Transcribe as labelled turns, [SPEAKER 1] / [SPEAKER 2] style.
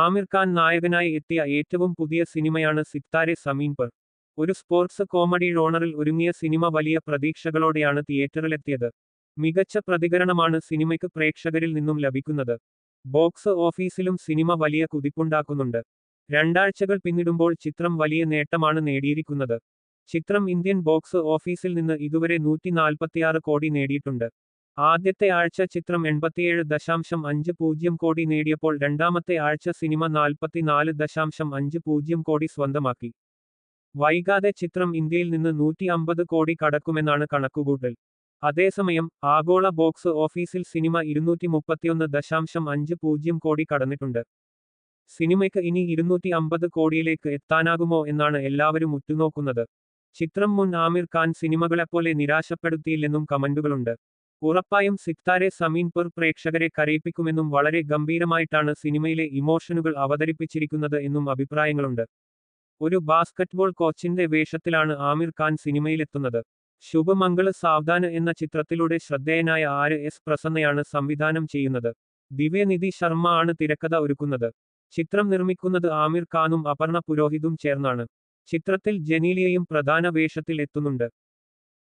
[SPEAKER 1] ആമിർ ഖാൻ നായകനായി എത്തിയ ഏറ്റവും പുതിയ സിനിമയാണ് സിത്താരെ സമീൻ പർ. ഒരു സ്പോർട്സ് കോമഡി റോണറിൽ ഒരുങ്ങിയ സിനിമ വലിയ പ്രതീക്ഷകളോടെയാണ് തിയേറ്ററിലെത്തിയത്. മികച്ച പ്രതികരണമാണ് സിനിമയ്ക്ക് പ്രേക്ഷകരിൽ നിന്നും ലഭിക്കുന്നത്. ബോക്സ് ഓഫീസിലും സിനിമ വലിയ കുതിപ്പുണ്ടാക്കുന്നുണ്ട്. രണ്ടാഴ്ചകൾ പിന്നിടുമ്പോൾ ചിത്രം വലിയ നേട്ടമാണ് നേടിയിരിക്കുന്നത്. ചിത്രം ഇന്ത്യൻ ബോക്സ് ഓഫീസിൽ നിന്ന് ഇതുവരെ നൂറ്റി കോടി നേടിയിട്ടുണ്ട്. ആദ്യത്തെ ആഴ്ച ചിത്രം എൺപത്തിയേഴ് ദശാംശം അഞ്ച് പൂജ്യം കോടി നേടിയപ്പോൾ രണ്ടാമത്തെ ആഴ്ച സിനിമ നാൽപ്പത്തിനാല് ദശാംശം അഞ്ച് പൂജ്യം കോടി സ്വന്തമാക്കി. വൈകാതെ ചിത്രം ഇന്ത്യയിൽ നിന്ന് നൂറ്റി അമ്പത് കോടി കടക്കുമെന്നാണ് കണക്കുകൂട്ടൽ. അതേസമയം ആഗോള ബോക്സ് ഓഫീസിൽ സിനിമ ഇരുന്നൂറ്റി മുപ്പത്തിയൊന്ന് ദശാംശം അഞ്ച് പൂജ്യം കോടി കടന്നിട്ടുണ്ട്. സിനിമയ്ക്ക് ഇനി ഇരുന്നൂറ്റി അമ്പത് കോടിയിലേക്ക് എത്താനാകുമോ എന്നാണ് എല്ലാവരും ഉറ്റുനോക്കുന്നത്. ചിത്രം മുൻ ആമിർ ഖാൻ സിനിമകളെപ്പോലെ നിരാശപ്പെടുത്തിയില്ലെന്നും കമന്റുകളുണ്ട്. ഉറപ്പായും സിക്താരെ സമീൻ പെർ പ്രേക്ഷകരെ കരയിപ്പിക്കുമെന്നും വളരെ ഗംഭീരമായിട്ടാണ് സിനിമയിലെ ഇമോഷനുകൾ അവതരിപ്പിച്ചിരിക്കുന്നത് എന്നും അഭിപ്രായങ്ങളുണ്ട്. ഒരു ബാസ്കറ്റ്ബോൾ കോച്ചിന്റെ വേഷത്തിലാണ് ആമിർ ഖാൻ സിനിമയിലെത്തുന്നത്. ശുഭമംഗള സാവധാന എന്ന ചിത്രത്തിലൂടെ ശ്രദ്ധേയനായ ആര് എസ് പ്രസന്നയാണ് സംവിധാനം ചെയ്യുന്നത്. ദിവ്യനിധി ശർമ്മ ആണ് തിരക്കഥ ഒരുക്കുന്നത്. ചിത്രം നിർമ്മിക്കുന്നത് ആമിർ ഖാനും അപർണ പുരോഹിതും ചേർന്നാണ്. ചിത്രത്തിൽ ജനീലിയയും പ്രധാന വേഷത്തിൽ എത്തുന്നുണ്ട്